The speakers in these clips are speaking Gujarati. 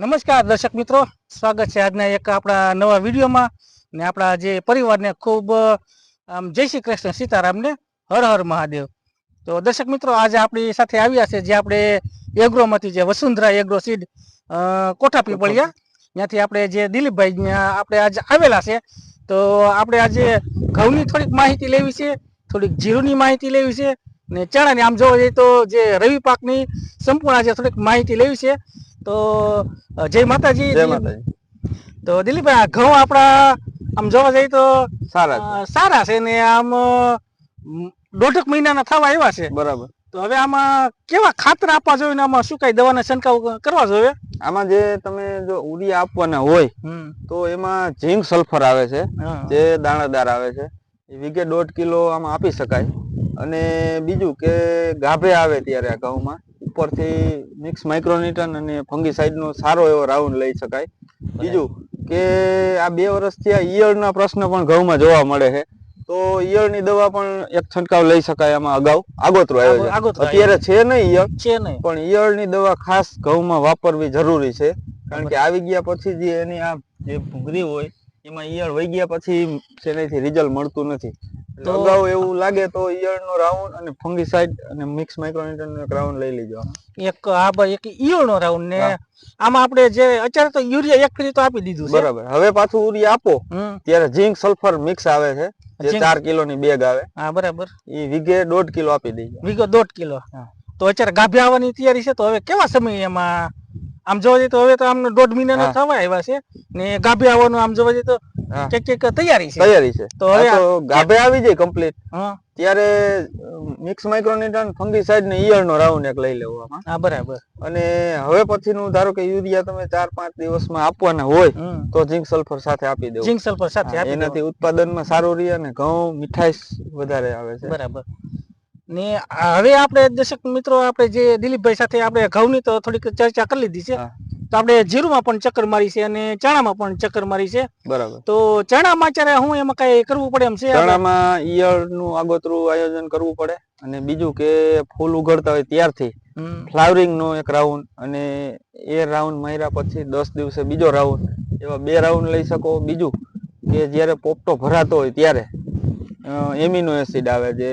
નમસ્કાર દર્શક મિત્રો, સ્વાગત છે આજના એક આપણા નવા વિડીયોમાં. ને આપણા જે પરિવારને ખૂબ, આમ, જય શ્રી કૃષ્ણ સીતારામને હર હર મહાદેવ. તો દર્શક મિત્રો, આજે આપણી સાથે આવ્યા છે જે આપણે એગ્રોમાંથી જે વસુંધરા એગ્રો સીડ કોઠા પીપળિયા. ત્યાંથી આપણે જે દિલીપભાઈ આપણે આજે આવેલા છે, તો આપણે આજે ઘઉંની થોડીક માહિતી લેવી છે, થોડીક જીરુની માહિતી લેવી છે, ને ચણાની, આમ જોવા જઈએ તો જે રવિ પાકની સંપૂર્ણ આજે થોડીક માહિતી લેવી છે. તો જય માતાજી જય માતાજી. તો દિલીપભાઈ આ ઘઉં આપણા આમ જોવા જઈએ તો સારા છે. સારા છે ને આમ દોઢક મહિનાના થવા આવ્યા છે. બરાબર. તો હવે આમાં કેવા ખાતર આપવા જોઈએ ને આમાં શું કઈ દવાના છંટકાવ કરવા જોઈએ? આમાં જે તમે જો ઉડિયા આપવાના હોય તો એમાં ઝીંક સલ્ફર આવે છે. જે દાણાદાર આવે છે. એ વીઘે દોઢ કિલો આમાં આપી શકાય. અને બીજું કે ગાભે આવે ત્યારે આ ઘઉંમાં. ઉપરથી મિક્સ માઇક્રોન્યુટન અને ફંગીસાઇડનો સારો એવો રાઉન્ડ લઈ શકાય. બીજું કે આ બે વર્ષથી આ ઈયળના પ્રશ્ન પણ ઘઉંમાં જોવા મળે છે. તો ઈયળની દવા પણ એક છંટકાવ લઈ શકાય આમાં અગાઉ. આગોતરો આવ્યો છે અત્યારે છે નહીં ઈયળ છે નહીં. પણ ઈયળની દવા ખાસ ઘઉંમાં વાપરવી જરૂરી છે. કારણ કે આવી ગયા પછી જે એની આ જે ભૂંગરી હોય એમાં ઈયળ વહી ગયા પછી તેનાથી રિઝલ્ટ મળતું નથી. તો- અગાઉ એવું લાગે તો ઈયળનો રાઉન્ડ અને ફંગીસાઇડ અને મિક્સ માઇક્રોન્યુટ્રનનો રાઉન્ડ લઈ લેજો. એક આ ભાઈ એક ઈયળનો રાઉન્ડ ને આમાં આપણે જે અત્યારે તો યુરિયા એક ફરી તો આપી દીધું છે. બરાબર. હવે પાછું યુરિયા આપો. ત્યારે ઝીંક સલ્ફર મિક્સ આવે છે. જે. ચાર કિલોની બેગ આવે. હા બરાબર. એ વીઘે દોઢ કિલો આપી દેજો. વીઘો દોઢ કિલો. તો અત્યારે ગાભે આવવાની તૈયારી છે. તો હવે કેવા સમય એમાં? આમ જોવા જઈએ તો હવે તો આમ દોઢ મહિનાનો. થવા આવ્યા છે. ને ગાભે આવવાનું આમ જોવા જઈએ તો કંઈક કંઈક તૈયારી છે? તૈયારી છે. તો હવે ગાભે આવી જાય કમ્પ્લીટ ત્યારે મિક્સ માઇક્રોન્યુટ્રન ફંગીસાઇડ ને રાઉન્ડ એક લઈ લેવો હા બરાબર. અને હવે પછીનું ધારો કે યુરિયા તમે ચાર પાંચ દિવસમાં આપવાના હોય તો ઝીંક સલ્ફર સાથે આપી દેવું. ઝીંક સલ્ફર સાથે એનાથી ઉત્પાદનમાં સારું રહે અને ઘઉં મીઠાઈ વધારે આવે છે. બરાબર. ને હવે આપણે દર્શક મિત્રો આપણે જે દિલીપભાઈ સાથે આપણે ઘઉંની તો થોડીક ચર્ચા કરી લીધી છે. તો આપણે જીરુમાં પણ ચક્કર મારી છે અને ચણામાં પણ ચક્કર મારી છે. બરાબર. તો ચણામાં અત્યારે હું એમાં કઈ કરવું પડે એમ છે? ચણામાં ઈયળનું આગોતરું આયોજન કરવું પડે અને બીજું કે ફૂલ ઉઘડતા હોય ત્યારથી ફ્લાવરિંગ નો એક રાઉન્ડ અને એ રાઉન્ડ માર્યા પછી દસ દિવસે બીજો રાઉન્ડ એવા બે રાઉન્ડ લઈ શકો. બીજું કે જ્યારે પોપટો ભરાતો હોય ત્યારે એમિનો એસિડ આવે જે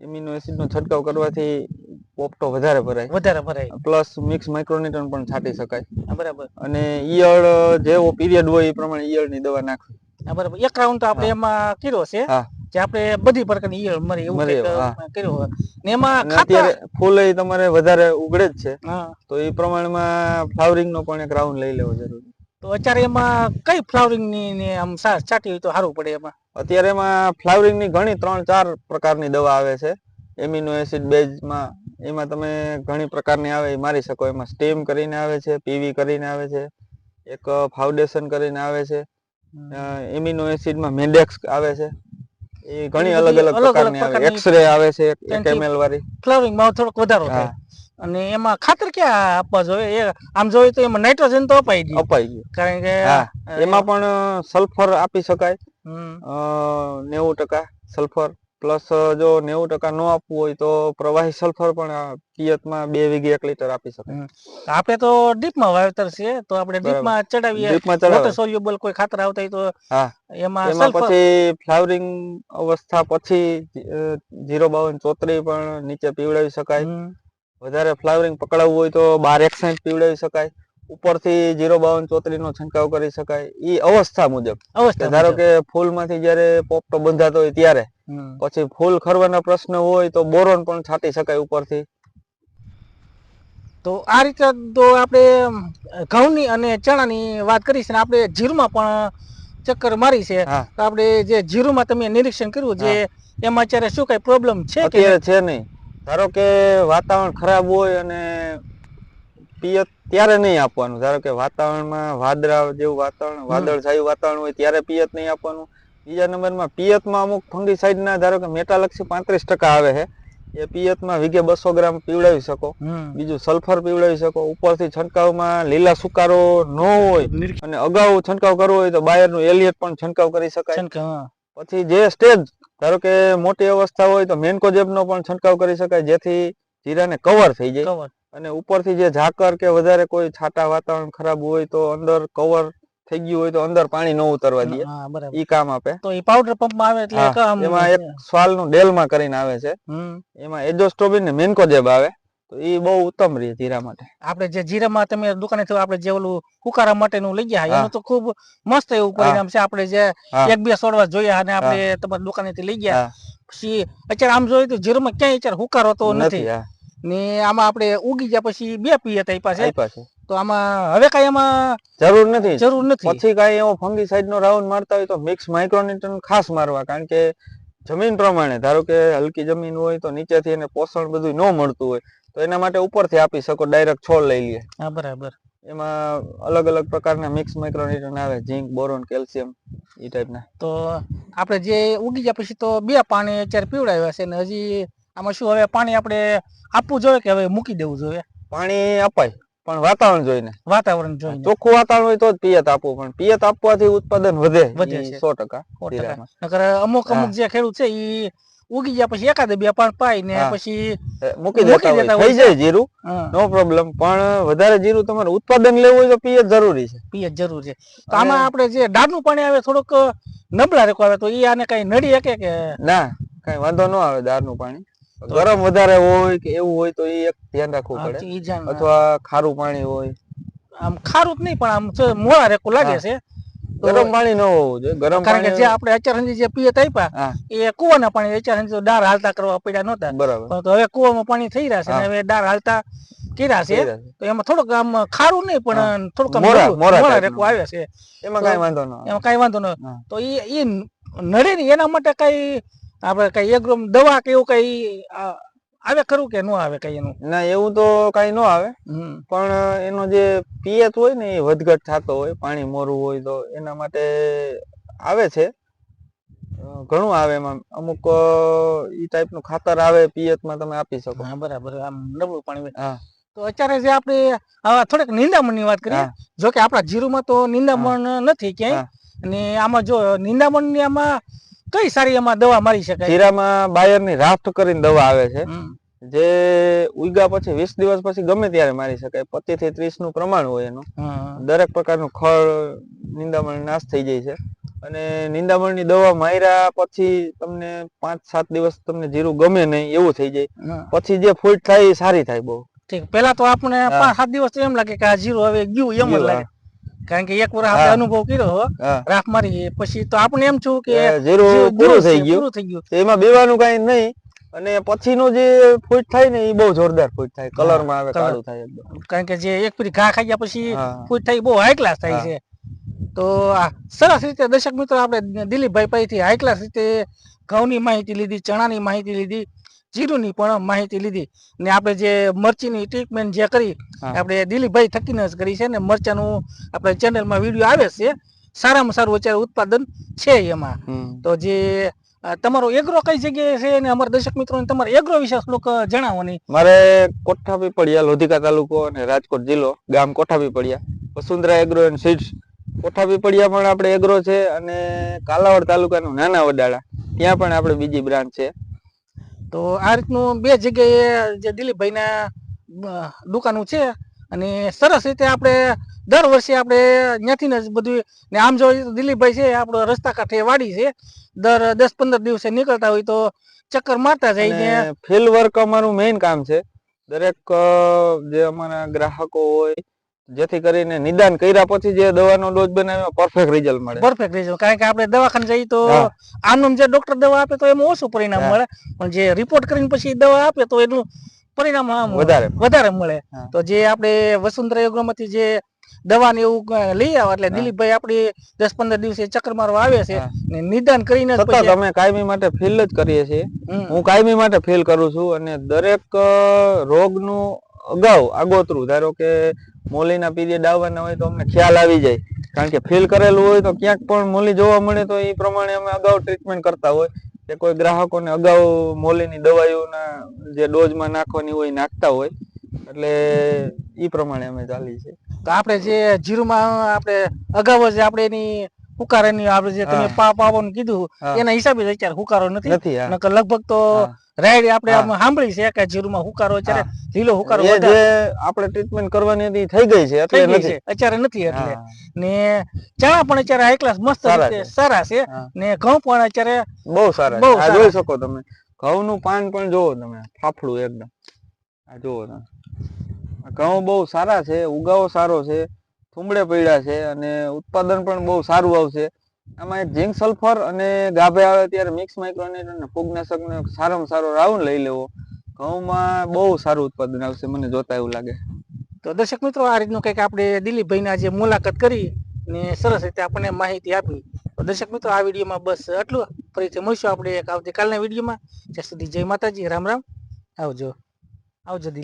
એમિનો એસિડ નો છંટકાવ કરવાથી પોપટો વધારે ભરાય. વધારે ભરાય. પ્લસ મિક્સ માઇક્રોનિટન પણ છાંટી શકાય. બરાબર. અને ઈયળ જેવો પીરિયડ હોય એ પ્રમાણે ઈયળની દવા નાખવી. બરાબર. એક રાઉન્ડ તો આપણે એમાં કર્યો છે હા. જે આપણે બધી પ્રકારની ઈયળ મરે એવું કર્યો ને એમાં અત્યારે ફૂલ એ તમારે વધારે ઉગડે જ છે. તો એ પ્રમાણમાં ફ્લાવરિંગ નો પણ એક રાઉન્ડ લઈ લેવો જરૂરી. તો અત્યારે એમાં કઈ ફ્લાવરિંગની આમ છાટી છાંટી હોય તો સારું પડે એમાં? અત્યારે એમાં ફ્લાવરિંગની ઘણી ત્રણ ચાર પ્રકારની દવા આવે છે. એમિનો એસિડ બેઝમાં એમાં તમે ઘણી પ્રકારની આવે એ મારી શકો. એમાં સ્ટેમ કરીને આવે છે પીવી કરીને આવે છે એક ફાઉન્ડેશન કરીને આવે છે એમિનો એસિડમાં મેન્ડેક્સ આવે છે. એ ઘણી અલગ અલગ પ્રકારની આવે. એક્સરે આવે છે એક ત્યાંથી વાળી. ફ્લાવરિંગમાં થોડોક વધારો થાય. અને એમાં ખાતર ક્યાં આપવા જોઈએ? એ આમ જોઈએ તો એમાં નાઇટ્રોજન તો અપાઈ ગયું. અપાઈ ગયું. કારણ કે એમાં પણ સલ્ફર આપી શકાય. નેવું ટકા સલ્ફર પ્લસ જો નેવું ટકા ન આપવું હોય તો પ્રવાહી સલ્ફર પણ પિયતમાં બે વીઘે એક લીટર આપી શકાય. આપણે તો ડીપમાં વાવેતર છે તો આપણે. ડીપમાં ચડાવીએ. વોટર સોલ્યુબલ કોઈ ખાતર આવતા હોય તો એમાં એમાં સલ્ફર પછી ફ્લાવરિંગ અવસ્થા પછી જીરો બાવન ચોત્રી પણ નીચે પીવડાવી શકાય. વધારે ફ્લાવરિંગ પકડાવવું હોય તો બાર એક એકસાઠ પીવડાવી શકાય. ઉપરથી જીરો બાવન ચોત્રી નો છંટકાવ કરી શકાય. એ અવસ્થા મુજબ. અવસ્થા ધારો કે ફૂલમાંથી જયારે પોપટો બંધાતો હોય ત્યારે પછી ફૂલ ખરવાના પ્રશ્ન હોય તો બોરોન પણ છાંટી શકાય ઉપરથી. તો આ રીતે તો આપણે ઘઉંની અને ચણાની વાત કરી છે આપણે જીરુમાં પણ ચક્કર મારી છે. તો આપણે જે જીરુમાં તમે નિરીક્ષણ કર્યું જે એમાં અત્યારે શું કઈ પ્રોબ્લેમ છે કે અત્યારે છે નહીં. ધારો કે વાતાવરણ ખરાબ હોય અને પિયત ત્યારે નહીં આપવાનું. ધારો કે વાતાવરણમાં વાદળા જેવું વાતાવરણ વાદળછાયું વાતાવરણ હોય ત્યારે પિયત નહીં આપવાનું. બીજા નંબરમાં પિયતમાં અમુક ફંગીસાઇડ ના ધારો કે મેટાલક્ષી પાંત્રીસ ટકા આવે છે એ પિયતમાં વીઘે બસો ગ્રામ પીવડાવી શકો. બીજું સલ્ફર પીવડાવી શકો. ઉપરથી છંટકાવમાં લીલા સુકારો ન હોય અને અગાઉ છંટકાવ કરવો હોય તો બાયરનું એલિયટ પણ છંટકાવ કરી શકાય. પછી જે સ્ટેજ ધારો કે મોટી અવસ્થા હોય તો મેન્કોજેબ નો પણ છંટકાવ કરી શકાય જેથી જીરાને કવર થઈ જાય. અને ઉપરથી જે ઝાકર કે વધારે કોઈ છાટા વાતાવરણ ખરાબ હોય તો અંદર કવર થઈ ગયું હોય તો અંદર પાણી ન ઉતરવા દે. ઈ કામ આપે. તો ઈ પાવડર પંપમાં આવે એટલે એમાં એક ડેલમાં કરીને આવે છે. એમાં એજોસ્ટોબિન ને મેન્કોજેબ આવે. તો એ બહુ ઉત્તમ રહે જીરા માટે. આપણે જે જીરામાં તમે દુકાને થી આપણે જે ઓલું માટે માટેનું લઈ ગયા. એનું તો ખૂબ મસ્ત એવું પરિણામ છે. આપણે જે એક બે છોડવા જોયા અને આપણે તમારી દુકાનેથી લઈ ગયા. પછી અત્યારે આમ જોઈએ તો જીરામાં ક્યાંય અત્યારે હુકારો તો નથી ને આમાં આપણે ઉગી ગયા પછી બે પિયત આપ્યા છે તો આમાં હવે કઈ એમાં જરૂર નથી. જરૂર નથી. પછી કાંઈ એવો ફંગીસાઇડ નો રાઉન્ડ મારતા હોય તો મિક્સ માઇક્રોન્યુટ્રન ખાસ મારવા કારણ કે જમીન પ્રમાણે ધારો કે હલકી જમીન હોય તો નીચેથી એને પોષણ બધું ન મળતું હોય તો એના માટે ઉપરથી આપી શકો ડાયરેક્ટ છોડ લઈ લે. હા બરાબર. એમાં અલગ અલગ પ્રકારના મિક્સ માઇક્રોન્યુટ્રન આવે ઝીંક બોરોન કેલ્શિયમ એ ટાઈપના તો આપણે જે ઉગી ગયા પછી તો બે પાણી અત્યારે પીવડાવ્યા છે ને હજી આમાં શું હવે પાણી આપણે આપવું જોઈએ કે હવે મૂકી દેવું જોઈએ? પાણી અપાય પણ વાતાવરણ જોઈને વાતાવરણ જોઈને ચોખ્ખું વાતાવરણ હોય તો જ પિયત આપવું પણ પિયત આપવાથી ઉત્પાદન વધે વધે સો ટકા. નકર અમુક અમુક જે ખેડૂત છે ઈ ઉગી ગયા પછી એકાદ બે પાણ પાય ને પછી મૂકી દેતા થઈ જાય જીરું નો પ્રોબ્લેમ પણ વધારે જીરું તમારે ઉત્પાદન લેવું હોય તો પિયત જરૂરી છે. પિયત જરૂરી છે. તો આમાં આપણે જે ડાળનું પાણી આવે થોડુંક નબળા રેકો આવે તો ઈ આને કઈ નડી શકે કે? ના કઈ વાંધો ન આવે દાળનું પાણી. ગરમ વધારે હોય કે એવું હોય તો એ એક ધ્યાન રાખવું પડે. અથવા ખારું પાણી હોય. આમ ખારું જ નહીં પણ આમ મોળા રેકો લાગે છે. ગરમ પાણી ન હોવું જોઈએ. ગરમ કારણ કે જે આપણે અત્યાર જે પીએ આપ્યા એ કુવાના પાણી અત્યાર તો ડાર હાલતા કરવા પડ્યા નહોતા. બરાબર. તો હવે કુવામાં પાણી થઈ રહ્યા છે અને હવે ડાર હાલતા કર્યા છે. તો એમાં થોડુંક આમ ખારું નહીં પણ થોડુંક મોળા રેકો. આવે છે. એમાં કઈ વાંધો ન એમાં કઈ વાંધો ન તો એ નડે ને એના માટે કઈ આપણે કઈ એગ્રો દવા કે એવું કઈ આવે ખરું કે ન આવે કઈ એનું? ના એવું તો કઈ ન આવે. પણ એનો જે પિયત હોય ને એ વધઘટ થતો હોય પાણી મોરું હોય તો એના માટે આવે છે. ઘણું આવે એમાં. અમુક ઈ ટાઈપનું ખાતર આવે પિયતમાં તમે આપી શકો. હા બરાબર. આમ નબળું પાણી હોય. હા. તો અત્યારે જે આપણે થોડીક નિંદામણની વાત કરીએ. જો કે આપણા જીરુમાં તો નિંદામણ નથી ક્યાંય. અને આમાં જો નિંદામણની આમાં કઈ સારી એમાં દવા મારી શકાય? જીરામાં બાયરની રાફ્ટ કરીને દવા આવે છે. જે ઉગ્યા પછી વીસ દિવસ પછી ગમે ત્યારે મારી શકાય. પચીસથી ત્રીસનું પ્રમાણ હોય એનું. દરેક પ્રકારનું ખળ નિંદામણ નાશ થઈ જાય છે. અને નિંદામણની દવા માર્યા પછી તમને પાંચ સાત દિવસ તમને જીરું ગમે નહીં એવું થઈ જાય. પછી જે ફૂટ થાય એ સારી થાય બહુ. ઠીક. પેલા તો આપણે પાંચ સાત દિવસ એમ લાગે કે આ જીરું હવે ગયું એમ જ લાગે. કારણ કે એક વર્ષ આપણે અનુભવ કર્યો રાફ રાખ મારી પછી તો આપણે એમ છું કે જીરું પૂરું થઈ ગયું. પૂરું થઈ ગયું. એમાં બેવાનું કઈ નહીં અને પછીનું જે ફૂટ થાય ને એ બહુ જોરદાર ફૂટ થાય. કલરમાં આવે કાળું થાય કારણ કે જે એક પેલી ઘા ખાઈ ગયા પછી ફૂટ થાય બહુ હાઈ ક્લાસ થાય છે. તો આ સરસ રીતે દર્શક મિત્રો આપણે દિલીપભાઈ પાસેથી હાઈ ક્લાસ રીતે ઘઉંની માહિતી લીધી ચણાની માહિતી લીધી. જીરુની પણ માહિતી લીધી. ને આપણે જે મરચીની ટ્રીટમેન્ટ જે કરી આપણે દિલીપભાઈ થકીને કરી છે ને મરચાનું આપણે ચેનલમાં વીડિયો આવે છે સારામાં સારું અત્યારે ઉત્પાદન છે એમાં. તો જે તમારો એગ્રો કઈ જગ્યાએ છે અને અમારા દર્શક મિત્રોને તમારો એગ્રો વિશે શ્લોક જણાવવાની મારે કોઠાપી પડ્યા લોધિકા તાલુકો અને રાજકોટ જિલ્લો ગામ Kothapi Padya Vasundhara agro and seeds Kothapi Padya પણ આપણે એગ્રો છે અને કાલાવડ તાલુકાનું નાના વડાળા. ત્યાં પણ આપણે બીજી બ્રાન્ચ છે. તો આ રીતનું બે જગ્યાએ જે દિલીપભાઈના દુકાનો છે અને સરસ રીતે આપણે દર વર્ષે આપણે ત્યાંથી જ બધું ને આમ જોઈએ તો દિલીપભાઈ છે આપણો રસ્તા કાંઠે વાડી છે દર દસ પંદર દિવસે નીકળતા હોય તો ચક્કર મારતા જાય ને ફિલ્ડ વર્ક અમારું મેઇન કામ છે. દરેક જે અમારા ગ્રાહકો હોય જેથી કરીને નિદાન કર્યા પછી જે દવાનો ડોઝ બનાવ્યો પરફેક્ટ રિઝલ્ટ મળે. પરફેક્ટ રિઝલ્ટ કારણ કે આપણે દવાખાને જઈએ તો આનું જે ડોક્ટર દવા આપે તો એમાં ઓછું પરિણામ મળે. પણ જે રિપોર્ટ કરીને પછી દવા આપે તો એનું પરિણામ વધારે વધારે મળે. તો જે આપણે વસુંધરા યોગમાંથી જે દવા ને એવું લઈ આવે એટલે દિલીપભાઈ આપણી દસ પંદર દિવસે ચક્કર મારવા આવે છે ને નિદાન કરીને છતાં અમે કાયમી માટે ફિલ જ કરીએ છીએ. હું કાયમી માટે ફીલ કરું છું અને દરેક રોગનું અગાઉ આગોતરું ધારો કે મોલીના પીરિયડ આવવાના હોય તો અમને ખ્યાલ આવી જાય. કારણ કે ફીલ કરેલું હોય તો ક્યાંક પણ મોલી જોવા મળે તો એ પ્રમાણે અમે અગાઉ ટ્રીટમેન્ટ કરતા હોય. કે કોઈ ગ્રાહકોને અગાઉ મોલીની દવાઓના જે ડોઝમાં નાખવાની હોય નાખતા હોય. એટલે એ પ્રમાણે અમે ચાલી છે તો આપણે જે જીરુમાં આપણે અગાઉ જે આપણે એની હુકારાની આપણે જે તમે પાપ આવવાનું કીધું એના હિસાબે અત્યારે હુકારો નથી. નથી નકર લગભગ તો હા. રાયડી આપણે આમ સાંભળી છે કે જીરુમાં હુકારો અત્યારે લીલો હુકારો જે આપણે ટ્રીટમેન્ટ કરવાની હતી થઈ ગઈ છે એટલે નથી. અત્યારે નથી એટલે. ને ચણા પણ અત્યારે હાઈ ક્લાસ મસ્ત રીતે છે. સારા છે. ને ઘઉં પણ અત્યારે બહુ સારા બહુ જોઈ શકો તમે. ઘઉંનું પાન પણ જોવો તમે. ફાફડું એકદમ. આ જોવો તમે. ઘઉં બહુ સારા છે. ઉગાવો સારો છે. થુંબડે પડ્યા છે અને ઉત્પાદન પણ બહુ સારું આવશે. આમાં ઝીંક સલ્ફર અને ગાભે આવે ત્યારે મિક્સ માઇક્રોનેટ અને ફૂગનાશક સારામાં સારો રાઉન્ડ લઈ લેવો. ઘઉંમાં બહુ સારું ઉત્પાદન આવશે, મને જોતા એવું લાગે. તો દર્શક મિત્રો, આ રીતનું કંઈક આપણે દિલીપભાઈના જે મુલાકાત કરી ને સરસ રીતે આપણને માહિતી આપી. તો દર્શક મિત્રો, આ વિડીયોમાં બસ આટલું. ફરીથી મળીશું આપણે એક આવતીકાલના વિડીયોમાં. ત્યાં સુધી જય માતાજી, રામ રામ. આવજો. આવજો દિલીપ